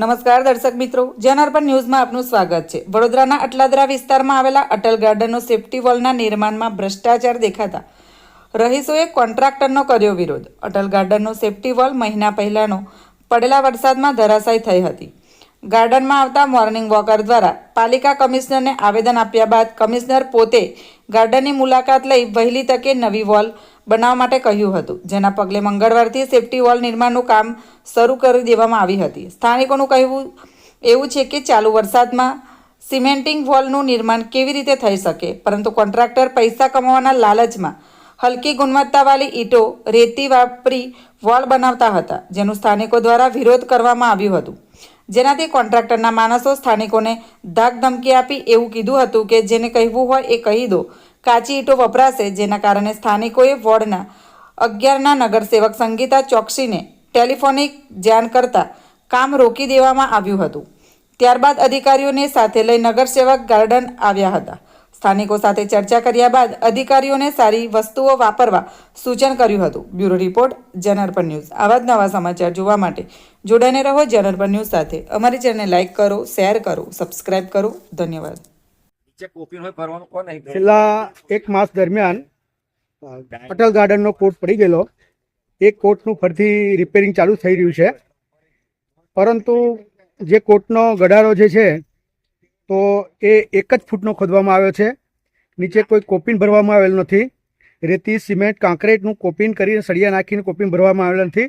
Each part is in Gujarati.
નમસ્કાર દર્શક મિત્રો જનઅર્પણ ન્યૂઝમાં આપનું સ્વાગત છે. વડોદરાના અટલાદરા વિસ્તારમાં આવેલા અટલ ગાર્ડનનો સેફ્ટી વોલના નિર્માણમાં ભ્રષ્ટાચાર દેખાતા રહીશોએ કોન્ટ્રાક્ટરનો કર્યો વિરોધ. અટલ ગાર્ડનનો સેફ્ટી વોલ મહિના પહેલાનો પડેલા વરસાદમાં ધરાશાયી થઈ હતી. ગાર્ડનમાં આવતા મોર્નિંગ વોકર દ્વારા પાલિકા કમિશનરને આવેદન આપ્યા બાદ કમિશનર પોતે ગાર્ડનની મુલાકાત લઈ વહેલી તકે નવી વોલ બનાવવા માટે કહ્યું હતું. જેના પગલે મંગળવારથી સેફ્ટી વોલ નિર્માણનું કામ શરૂ કરી દેવામાં આવી હતી. સ્થાનિકોનું કહેવું એવું છે કે ચાલુ વરસાદમાં સિમેન્ટિંગ વોલનું નિર્માણ કેવી રીતે થઈ શકે? પરંતુ કોન્ટ્રાક્ટર પૈસા કમાવાના લાલચમાં હલકી ગુણવત્તાવાળી ઈંટો રેતી વાપરી વોલ બનાવતા હતા, જેનું સ્થાનિકો દ્વારા વિરોધ કરવામાં આવ્યું હતું. જેનાથી કોન્ટ્રાક્ટરના માણસો સ્થાનિકોને ધાક ધમકી આપી એવું કીધું હતું કે જેને કહેવું હોય એ કહી દો. કાચી ઈંટો વપરાશે, જેના કારણે સ્થાનિકોએ વોર્ડના અગિયારના નગરસેવક સંગીતા ચોકસીને ટેલિફોનિક જાણ કરતા કામ રોકી દેવામાં આવ્યું હતું. ત્યારબાદ અધિકારીઓને સાથે લઈ નગરસેવક ગાર્ડન આવ્યા હતા. સ્થાનિકો સાથે ચર્ચા કર્યા બાદ અધિકારીઓને સારી વસ્તુઓ વાપરવા સૂચન કર્યું હતું. બ્યુરો રિપોર્ટ, જનરપન ન્યૂઝ. આવા જ નવા સમાચાર જોવા માટે જોડાઈને રહો જનરપન ન્યૂઝ સાથે. અમારી ચેનલને લાઇક કરો, શેર કરો, સબસ્ક્રાઇબ કરો. ધન્યવાદ. છેલ્લા એક માસ દરમિયાન અ, અટલ ગાર્ડનનો કોટ પડી ગયેલો. એ કોટનું ફરીથી રિપેરિંગ ચાલુ થઈ રહ્યું છે. પરંતુ જે કોટનો ગડારો જે છે તો એ એક જ ફૂટનો ખોદવામાં આવ્યો છે. નીચે કોઈ કોપિન ભરવામાં આવેલ નથી. રેતી સિમેન્ટ કાંકરેટનું કોપિન કરીને સળિયા નાખીને કોપિન ભરવામાં આવેલ નથી.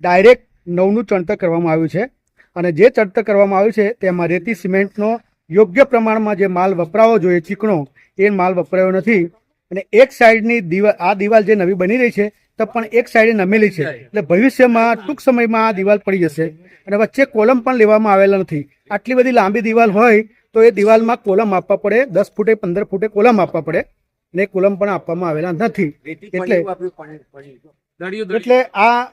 ડાયરેક્ટ નવનું ચણતર કરવામાં આવ્યું છે. અને જે ચણતર કરવામાં આવ્યું છે તેમાં રેતી સિમેન્ટનો યોગ્ય પ્રમાણમાં જે માલ વપરાવો જોઈએ ચીકણો એ માલ વપરાયો નથી. અને એક સાઈડની દિવાલ આ દિવાલ જે નવી બની રહી છે તો પણ એક સાઈડે નમેલી છે. એટલે ભવિષ્યમાં ટૂંક સમયમાં આ દિવાલ પડી જશે. અને વચ્ચે કોલમ પણ લેવામાં આવેલા નથી. આટલી બધી લાંબી દિવાલ હોય તો એ દિવાલમાં કોલમ આપવા પડે. દસ ફૂટે પંદર ફૂટે કોલમ આપવા પડે. અને કોલમ પણ આપવામાં આવેલા નથી. એટલે એટલે આ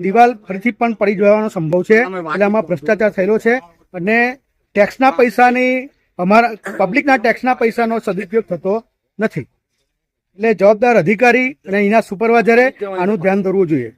દિવાલ ફરીથી પણ પડી જવાનો સંભવ છે. એટલે આમાં ભ્રષ્ટાચાર થયેલો છે. અને ટેક્સના પૈસાની અમારા પબ્લિકના ટેક્સના પૈસાનો સદુપયોગ થતો નથી. એટલે જવાબદાર અધિકારી અને એના સુપરવાઇઝરે આનું ધ્યાન દોરવું જોઈએ.